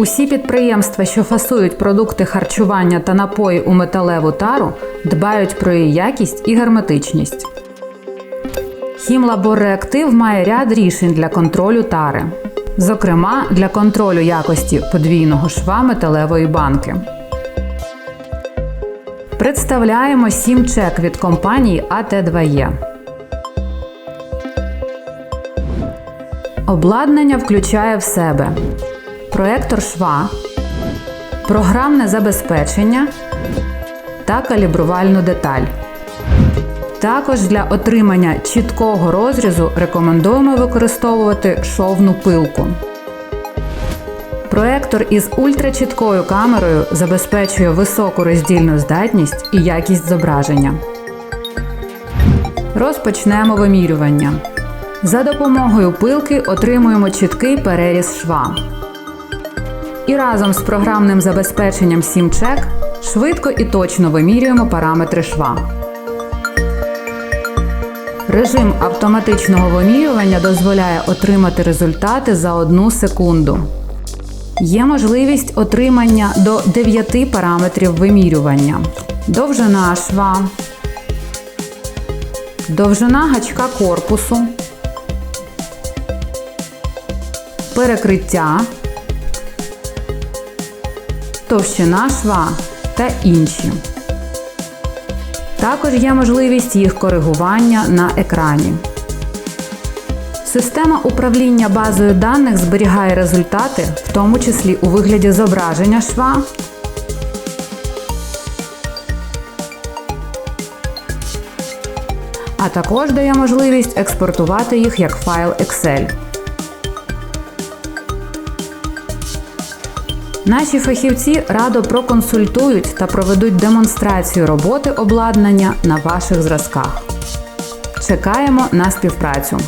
Усі підприємства, що фасують продукти харчування та напої у металеву тару, дбають про її якість і герметичність. Хімлабор Реактив має ряд рішень для контролю тари, зокрема для контролю якості подвійного шва металевої банки. Представляємо 7 чек від компанії АТ2Е. Обладнання включає в себе проектор шва, програмне забезпечення та калібрувальну деталь. Також для отримання чіткого розрізу рекомендуємо використовувати шовну пилку. Проектор із ультрачіткою камерою забезпечує високу роздільну здатність і якість зображення. Розпочнемо вимірювання. За допомогою пилки отримуємо чіткий переріз шва. І разом з програмним забезпеченням SimCheck швидко і точно вимірюємо параметри шва. Режим автоматичного вимірювання дозволяє отримати результати за одну секунду. Є можливість отримання до 9 параметрів вимірювання. Довжина шва, довжина гачка корпусу, перекриття, товщина шва та інші. Також є можливість їх коригування на екрані. Система управління базою даних зберігає результати, в тому числі у вигляді зображення шва, а також дає можливість експортувати їх як файл Excel. Наші фахівці радо проконсультують та проведуть демонстрацію роботи обладнання на ваших зразках. Чекаємо на співпрацю!